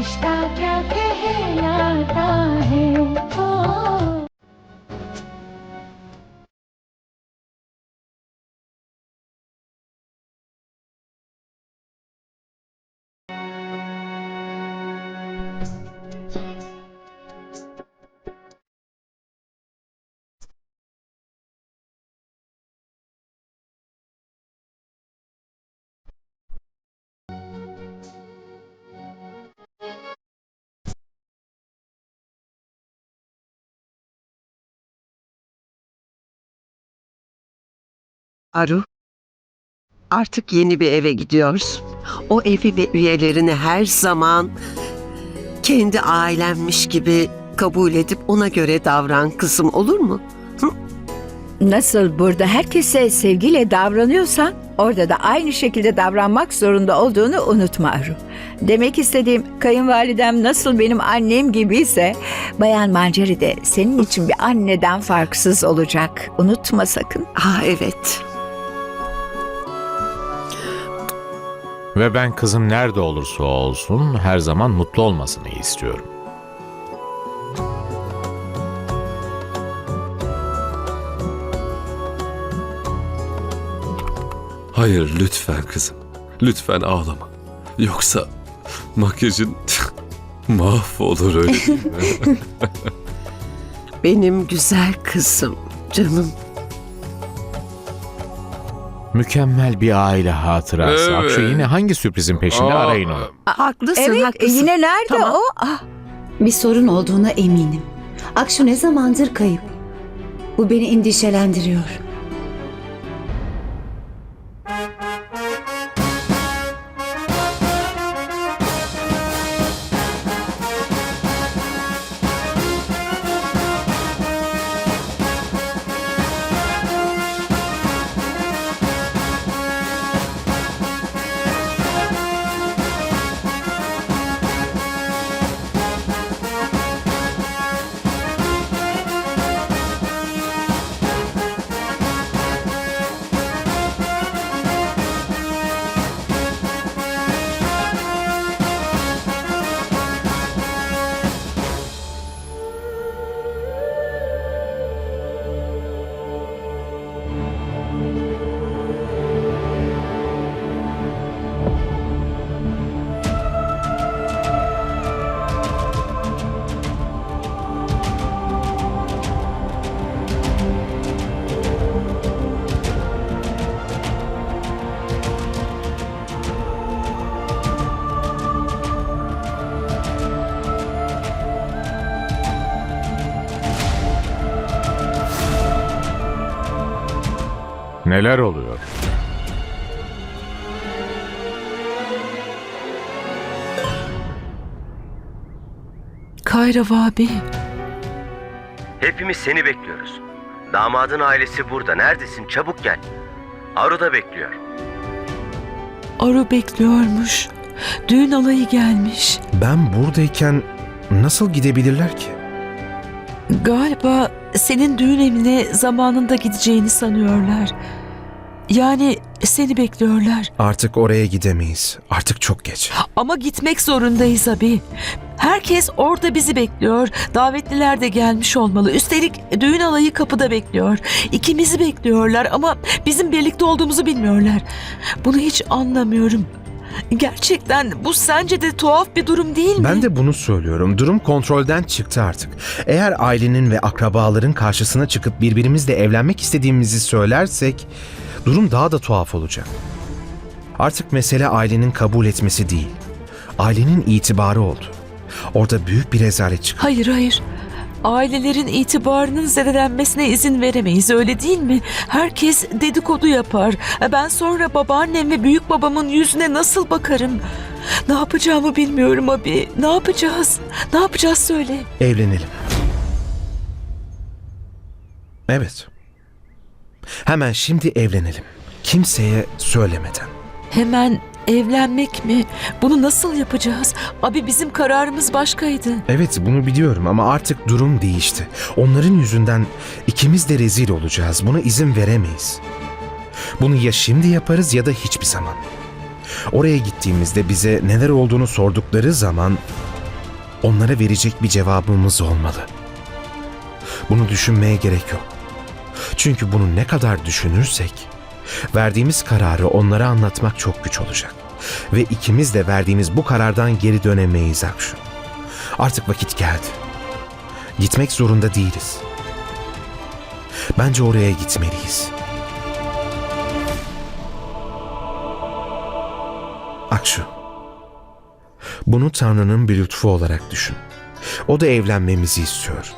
रिश्ता क्या कहलाता Aru, artık yeni bir eve gidiyoruz. O evi ve üyelerini her zaman kendi ailenmiş gibi kabul edip ona göre davran kızım olur mu? Nasıl burada herkese sevgiyle davranıyorsan orada da aynı şekilde davranmak zorunda olduğunu unutma Aru. Demek istediğim kayınvalidem nasıl benim annem gibiyse Bayan Manceri de senin için bir anneden farksız olacak. Unutma sakın. Ah evet. Ve ben kızım nerede olursa olsun her zaman mutlu olmasını istiyorum. Hayır lütfen kızım. Lütfen ağlama. Yoksa makyajın mahvolur öyle değil mi? Benim güzel kızım, canım. Mükemmel bir aile hatırası. Evet. Akşu yine hangi sürprizin peşinde Aa, arayın onu. Haklısın, Evet haklısın. yine nerede Tamam. o? Ah, Bir sorun olduğuna eminim. Akşu ne zamandır kayıp. Bu beni endişelendiriyor. Neler oluyor? Kayrav abi. Hepimiz seni bekliyoruz. Damadın ailesi burada. Neredesin? Çabuk gel. Aru da bekliyor. Aru bekliyormuş. Düğün alayı gelmiş. Ben buradayken nasıl gidebilirler ki? Galiba senin düğün evine zamanında gideceğini sanıyorlar. Yani seni bekliyorlar. Artık oraya gidemeyiz. Artık çok geç. Ama gitmek zorundayız abi. Herkes orada bizi bekliyor. Davetliler de gelmiş olmalı. Üstelik düğün alayı kapıda bekliyor. İkimizi bekliyorlar ama bizim birlikte olduğumuzu bilmiyorlar. Bunu hiç anlamıyorum. Gerçekten bu sence de tuhaf bir durum değil mi? Ben de bunu söylüyorum. Durum kontrolden çıktı artık. Eğer ailenin ve akrabaların karşısına çıkıp birbirimizle evlenmek istediğimizi söylersek durum daha da tuhaf olacak. Artık mesele ailenin kabul etmesi değil. Ailenin itibarı oldu. Orada büyük bir rezalet çıktı. Hayır hayır. Ailelerin itibarının zedelenmesine izin veremeyiz öyle değil mi? Herkes dedikodu yapar. Ben sonra babaannem ve büyük babamın yüzüne nasıl bakarım? Ne yapacağımı bilmiyorum abi. Ne yapacağız? Ne yapacağız söyle. Evlenelim. Evet. Hemen şimdi evlenelim. Kimseye söylemeden. Hemen evlenmek mi? Bunu nasıl yapacağız? Abi bizim kararımız başkaydı. Evet bunu biliyorum ama artık durum değişti. Onların yüzünden ikimiz de rezil olacağız. Buna izin veremeyiz. Bunu ya şimdi yaparız ya da hiçbir zaman. Oraya gittiğimizde bize neler olduğunu sordukları zaman Onlara verecek bir cevabımız olmalı. Bunu düşünmeye gerek yok. Çünkü bunu ne kadar düşünürsek, verdiğimiz kararı onlara anlatmak çok güç olacak. Ve ikimiz de verdiğimiz bu karardan geri dönemeyiz Akşu. Artık vakit geldi. Gitmek zorunda değiliz. Bence oraya gitmeliyiz. Akşu. Bunu Tanrı'nın bir lütfu olarak düşün. O da evlenmemizi istiyor.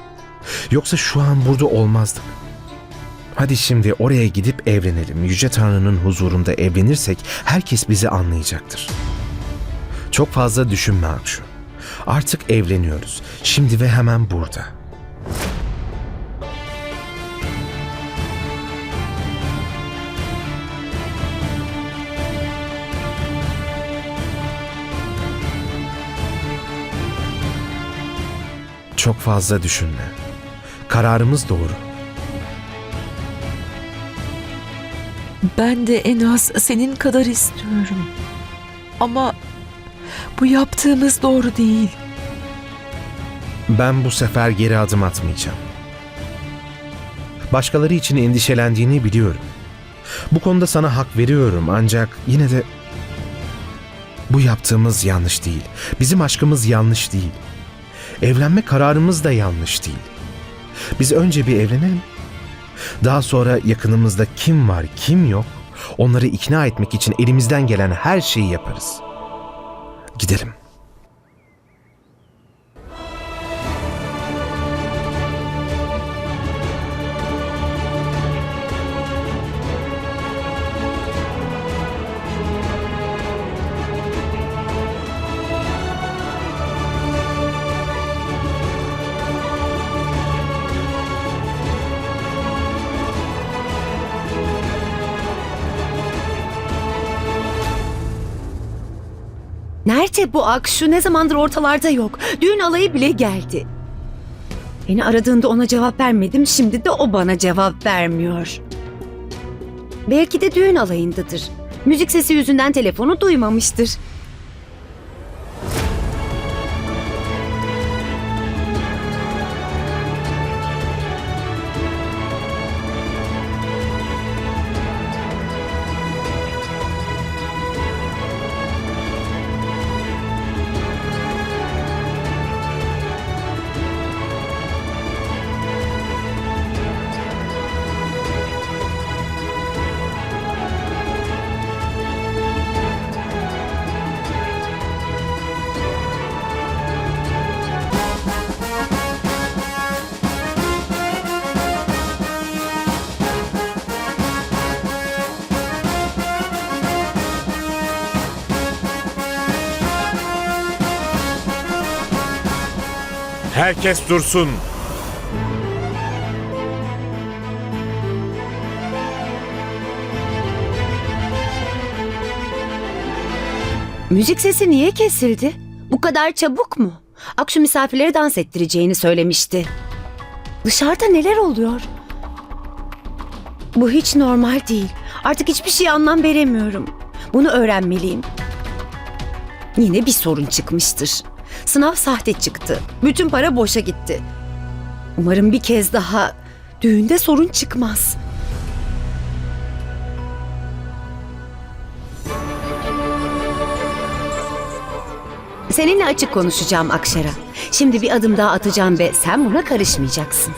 Yoksa şu an burada olmazdık. Hadi şimdi oraya gidip evlenelim. Yüce Tanrı'nın huzurunda evlenirsek herkes bizi anlayacaktır. Çok fazla düşünme Akşu. Artık evleniyoruz. Şimdi ve hemen burada. Çok fazla düşünme. Kararımız doğru. Ben de en az senin kadar istiyorum. Ama bu yaptığımız doğru değil. Ben bu sefer geri adım atmayacağım. Başkaları için endişelendiğini biliyorum. Bu konuda sana hak veriyorum ancak yine de bu yaptığımız yanlış değil. Bizim aşkımız yanlış değil. Evlenme kararımız da yanlış değil. Biz önce bir evlenelim. Daha sonra yakınımızda kim var, kim yok, onları ikna etmek için elimizden gelen her şeyi yaparız. Gidelim. Nerede bu Akşu? Ne zamandır ortalarda yok. Düğün alayı bile geldi. Beni aradığında ona cevap vermedim. Şimdi de o bana cevap vermiyor. Belki de düğün alayındadır. Müzik sesi yüzünden telefonu duymamıştır. Herkes dursun. Müzik sesi niye kesildi? Bu kadar çabuk mu? Akşu misafirleri dans ettireceğini söylemişti. Dışarıda neler oluyor? Bu hiç normal değil. Artık hiçbir şey anlam veremiyorum. Bunu öğrenmeliyim. Yine bir sorun çıkmıştır. Sınav sahte çıktı. Bütün para boşa gitti. Umarım bir kez daha düğünde sorun çıkmaz. Seninle açık konuşacağım Akşara. Şimdi bir adım daha atacağım ve sen buna karışmayacaksın.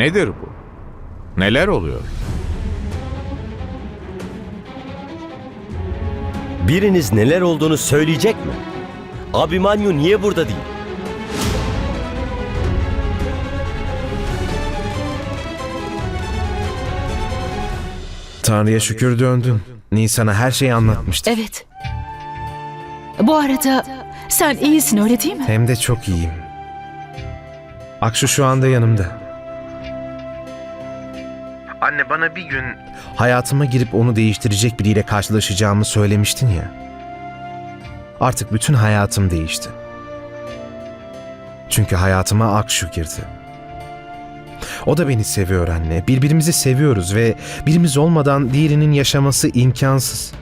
Nedir bu? Neler oluyor? Biriniz neler olduğunu söyleyecek mi? Abimanyu niye burada değil? Tanrı'ya şükür döndün. Nisan'a her şeyi anlatmıştım. Evet. Bu arada sen iyisin öyle değil mi? Hem de çok iyiyim. Akşu şu anda yanımda. Anne bana bir gün... Hayatıma girip onu değiştirecek biriyle karşılaşacağımı söylemiştin ya. Artık bütün hayatım değişti. Çünkü hayatıma Akşu girdi. O da beni seviyor anne. Birbirimizi seviyoruz ve birimiz olmadan diğerinin yaşaması imkansız.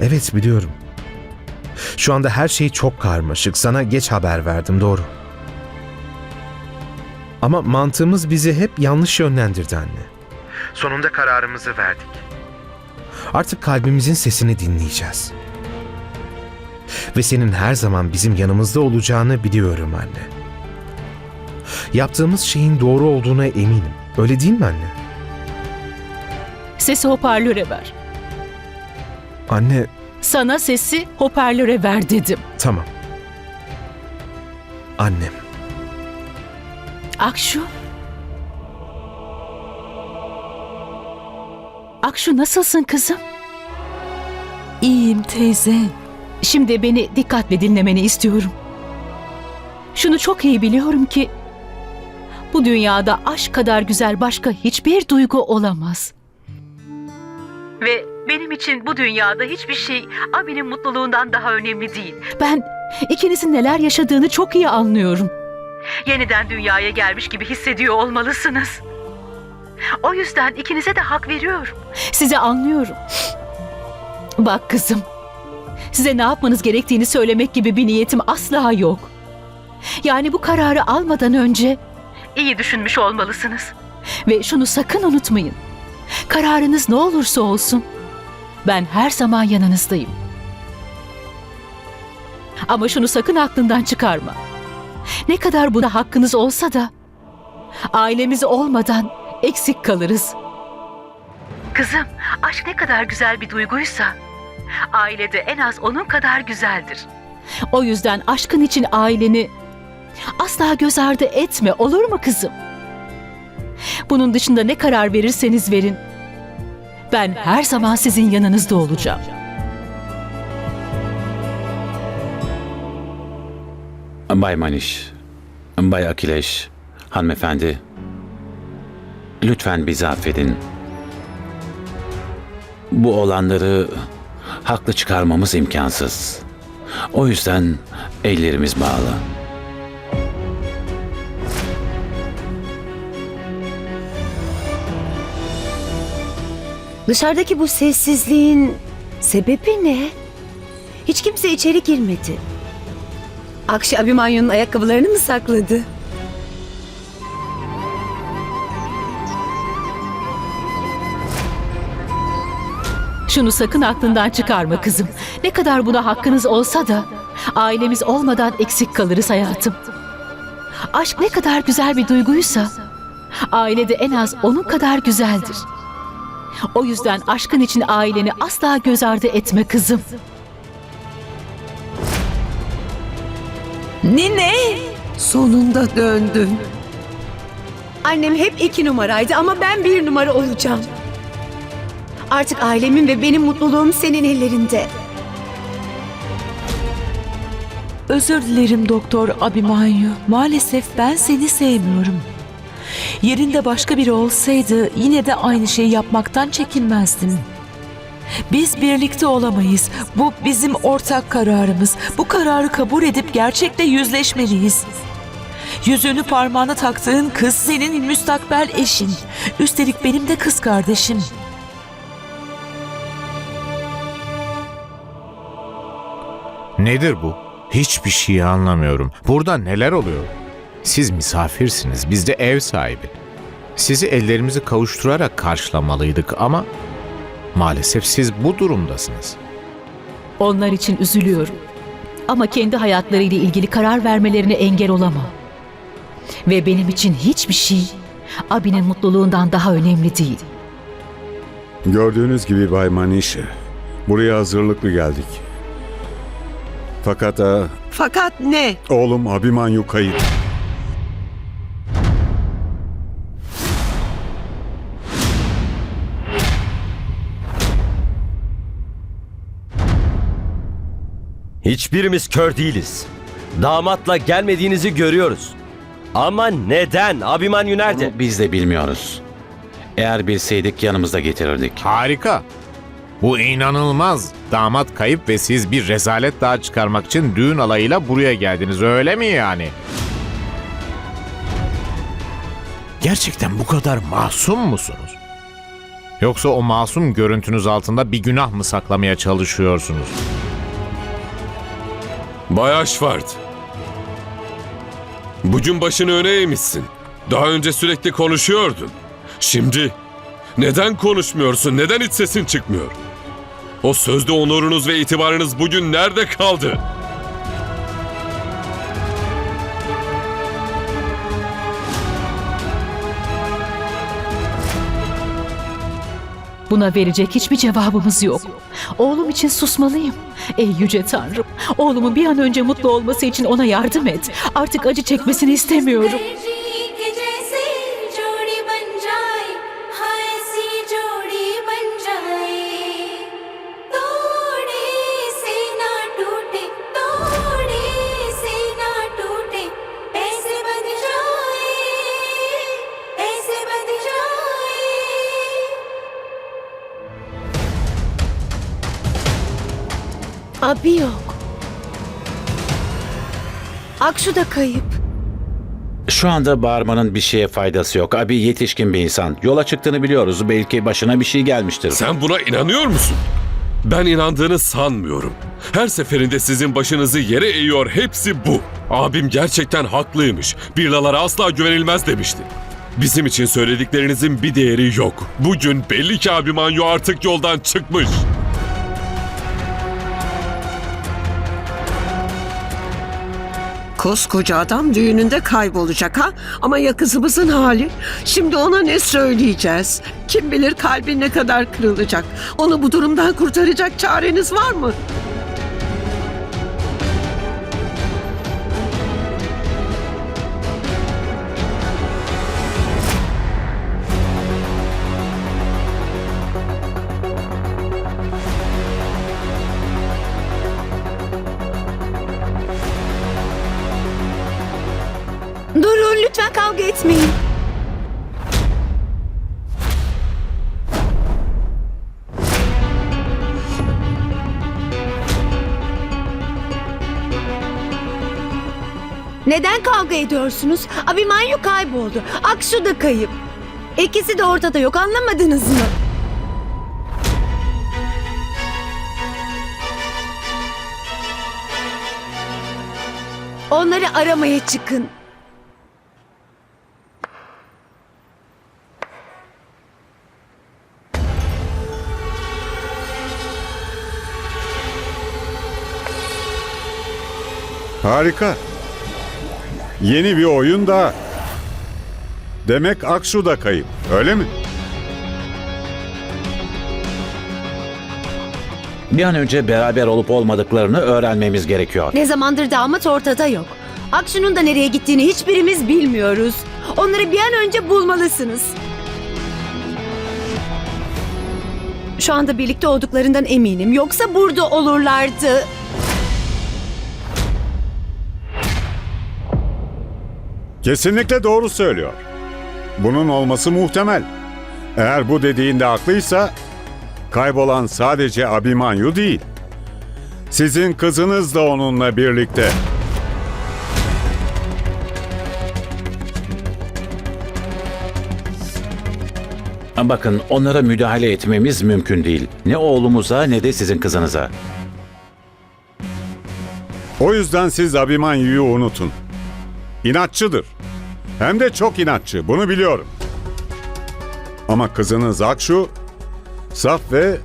Evet biliyorum. Şu anda her şey çok karmaşık. Sana geç haber verdim doğru. Ama mantığımız bizi hep yanlış yönlendirdi anne. Sonunda kararımızı verdik. Artık kalbimizin sesini dinleyeceğiz. Ve senin her zaman bizim yanımızda olacağını biliyorum anne. Yaptığımız şeyin doğru olduğuna eminim. Öyle değil mi anne? Sesi hoparlöre ver. Anne, Sana sesi hoparlöre ver dedim. tamam. Annem. Akşu. Akşu nasılsın kızım? İyiyim teyze. Şimdi beni dikkatle dinlemeni istiyorum. Şunu çok iyi biliyorum ki bu dünyada aşk kadar güzel başka hiçbir duygu olamaz. Ve benim için bu dünyada hiçbir şey abinin mutluluğundan daha önemli değil. Ben ikinizin neler yaşadığını çok iyi anlıyorum. Yeniden dünyaya gelmiş gibi hissediyor olmalısınız. O yüzden ikinize de hak veriyorum. Sizi anlıyorum. Bak kızım, Size ne yapmanız gerektiğini söylemek gibi bir niyetim asla yok. Yani bu kararı almadan önce iyi düşünmüş olmalısınız. Ve şunu sakın unutmayın. Kararınız ne olursa olsun ben her zaman yanınızdayım. Ama şunu sakın aklından çıkarma. Ne kadar buna hakkınız olsa da ailemiz olmadan eksik kalırız. Kızım, aşk ne kadar güzel bir duyguysa ailede en az onun kadar güzeldir. O yüzden aşkın için aileni asla göz ardı etme olur mu kızım? Bunun dışında ne karar verirseniz verin. Ben her zaman sizin yanınızda olacağım. Bay Maniş, Bay Akileş, hanımefendi. Lütfen bizi affedin. Bu olanları haklı çıkarmamız imkansız. O yüzden ellerimiz bağlı. Dışarıdaki bu sessizliğin sebebi ne? Hiç kimse içeri girmedi. Akşi Abimanyu'nun ayakkabılarını mı sakladı? Şunu sakın aklından çıkarma kızım. Ne kadar buna hakkınız olsa da ailemiz olmadan eksik kalırız hayatım. Aşk ne kadar güzel bir duyguysa ailede en az onun kadar güzeldir. O yüzden aşkın için aileni asla göz ardı etme kızım. Nine! Sonunda döndün. Annem hep iki numaraydı ama ben bir numara olacağım. Artık ailemin ve benim mutluluğum senin ellerinde. Özür dilerim Doktor Abimanyu. Maalesef ben seni sevmiyorum. Yerinde başka biri olsaydı yine de aynı şeyi yapmaktan çekinmezdim. Biz birlikte olamayız. Bu bizim ortak kararımız. Bu kararı kabul edip gerçekle yüzleşmeliyiz. Yüzüğünü parmağına taktığın kız senin müstakbel eşin. Üstelik benim de kız kardeşim. Nedir bu? Hiçbir şeyi anlamıyorum. Burada neler oluyor? Siz misafirsiniz, biz de ev sahibi. Sizi ellerimizi kavuşturarak karşılamalıydık ama maalesef siz bu durumdasınız. Onlar için üzülüyorum. Ama kendi hayatlarıyla ilgili karar vermelerine engel olamam. Ve benim için hiçbir şey abinin mutluluğundan daha önemli değil. Gördüğünüz gibi Bay Maniş, buraya hazırlıklı geldik. Fakat e, Fakat ne? oğlum Abimanyu kayıp. Hiçbirimiz kör değiliz. Damatla gelmediğinizi görüyoruz. Ama neden? Abimanyu nerede? Bunu biz de bilmiyoruz. Eğer bilseydik yanımızda getirirdik. Harika. Bu inanılmaz. Damat kayıp ve siz bir rezalet daha çıkarmak için düğün alayıyla buraya geldiniz öyle mi yani? Gerçekten bu kadar masum musunuz? Yoksa o masum görüntünüz altında bir günah mı saklamaya çalışıyorsunuz? Bay Aşvart. Bugün başını öne eğmişsin. Daha önce sürekli konuşuyordun. Şimdi neden konuşmuyorsun? Neden hiç sesin çıkmıyor? O sözde onurunuz ve itibarınız bugün nerede kaldı? Buna verecek hiçbir cevabımız yok. Oğlum için susmalıyım. Ey yüce Tanrım, oğlumun bir an önce mutlu olması için ona yardım et. Artık acı çekmesini istemiyorum. Akşu da kayıp. Şu anda bağırmanın bir şeye faydası yok. Abi yetişkin bir insan. Yola çıktığını biliyoruz. Belki başına bir şey gelmiştir. Sen buna inanıyor musun? Ben inandığını sanmıyorum. Her seferinde sizin başınızı yere eğiyor hepsi bu. Abim gerçekten haklıymış. Birlalara asla güvenilmez demişti. Bizim için söylediklerinizin bir değeri yok. Bugün belli ki abim Anyo artık yoldan çıkmış. Koskoca adam düğününde kaybolacak ha? Ama ya kızımızın hali? Şimdi ona ne söyleyeceğiz? Kim bilir kalbi ne kadar kırılacak? Onu bu durumdan kurtaracak çareniz var mı? Neden kavga ediyorsunuz? Abimanyu kayboldu. Akşu da kayıp. İkisi de ortada yok anlamadınız mı? Onları aramaya çıkın. Harika. Yeni bir oyun da. Demek Aksu da kayıp, öyle mi? Bir an önce beraber olup olmadıklarını öğrenmemiz gerekiyor. Ne zamandır damat ortada yok. Akşu'nun da nereye gittiğini hiçbirimiz bilmiyoruz. Onları bir an önce bulmalısınız. Şu anda birlikte olduklarından eminim. Yoksa burada olurlardı. Kesinlikle doğru söylüyor. Bunun olması muhtemel. Eğer bu dediğinde haklıysa kaybolan sadece Abimanyu değil. Sizin kızınız da onunla birlikte. Bakın onlara müdahale etmemiz mümkün değil. Ne oğlumuza ne de sizin kızınıza. O yüzden siz Abimanyu'yu unutun. İnatçıdır. Hem de çok inatçı, bunu biliyorum. Ama kızınız Akşu, saf ve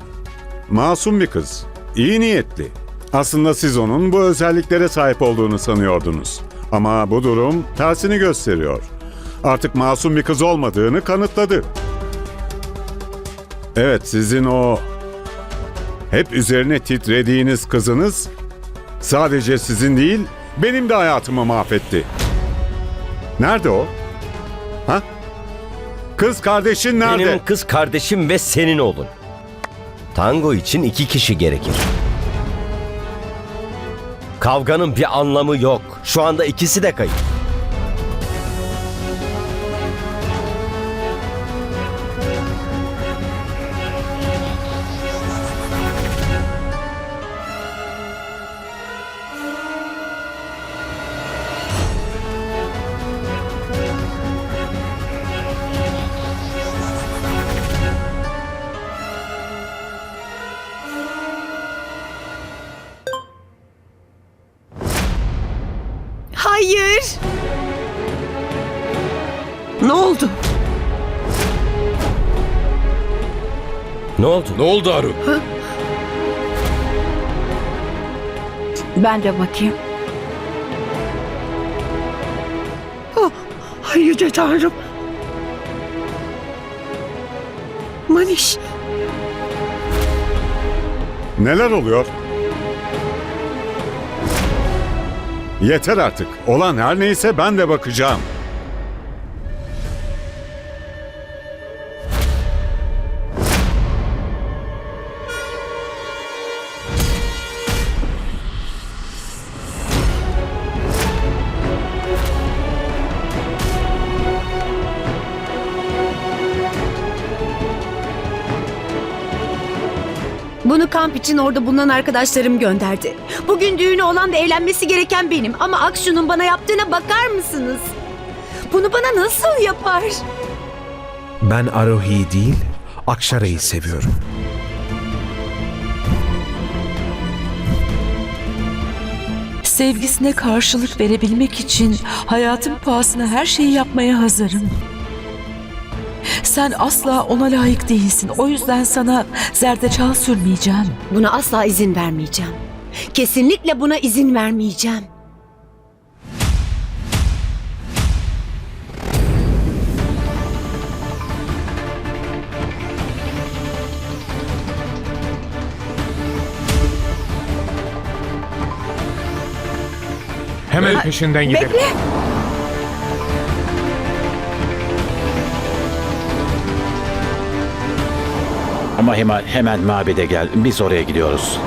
masum bir kız. İyi niyetli. Aslında siz onun bu özelliklere sahip olduğunu sanıyordunuz. Ama bu durum tersini gösteriyor. Artık masum bir kız olmadığını kanıtladı. Evet, sizin o hep üzerine titrediğiniz kızınız sadece sizin değil, benim de hayatımı mahvetti. Nerede o? Ha? Kız kardeşin nerede? Benim kız kardeşim ve senin oğlun. Tango için iki kişi gerekir. Kavganın bir anlamı yok. Şu anda ikisi de kayıp. Ne oldu? Ne oldu Aru? Ben de bakayım. Ay yüce tanrım. Maniş. Neler oluyor? Yeter artık. Olan her neyse ben de bakacağım. Kamp için orada bulunan arkadaşlarım gönderdi. Bugün düğünü olan ve evlenmesi gereken benim. Ama Akşu'nun bana yaptığına bakar mısınız? Bunu bana nasıl yapar? Ben Arohi'yi değil, Akşara'yı seviyorum. Sevgisine karşılık verebilmek için hayatım pahasına her şeyi yapmaya hazırım. Sen asla ona layık değilsin. O yüzden sana zerdeçal sürmeyeceğim. Buna asla izin vermeyeceğim. Kesinlikle buna izin vermeyeceğim. Hemen peşinden gidelim. Bekle. Ama hemen, hemen mabede gel. Biz oraya gidiyoruz.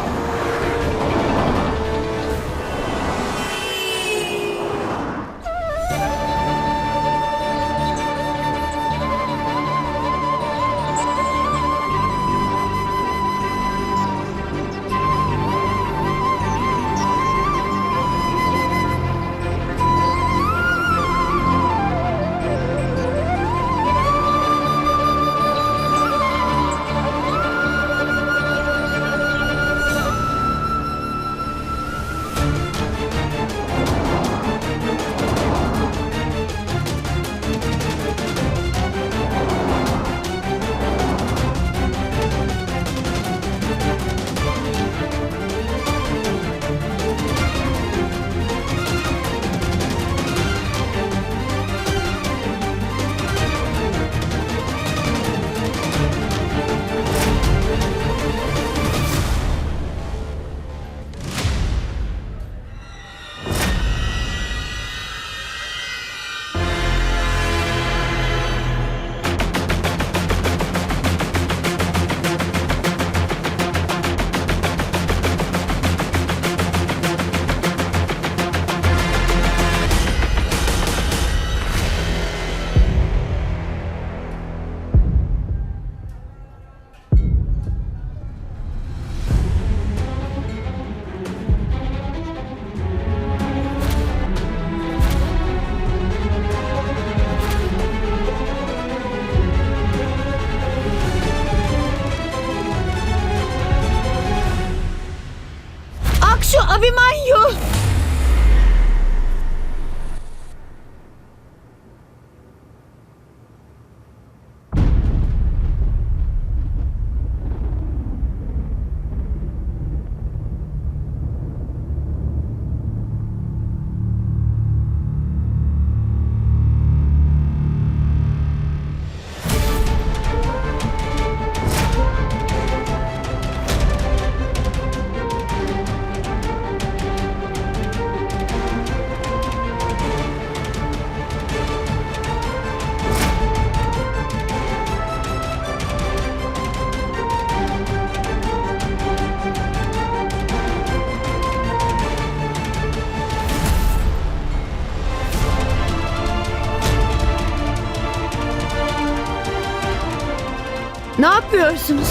Yapıyorsunuz?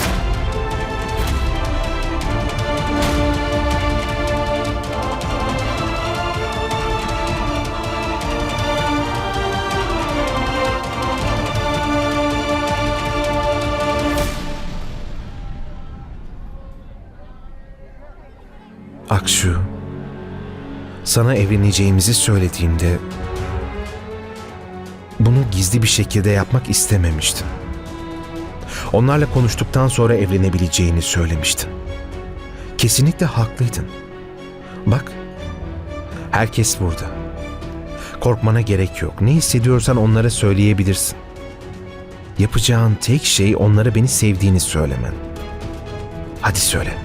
Akşu, sana evleneceğimizi söylediğimde Bunu gizli bir şekilde yapmak istememiştin. Onlarla konuştuktan sonra evlenebileceğini söylemiştin. Kesinlikle haklıydın. Bak, herkes burada. Korkmana gerek yok. Ne hissediyorsan onlara söyleyebilirsin. Yapacağın tek şey onlara beni sevdiğini söylemen. Hadi söyle.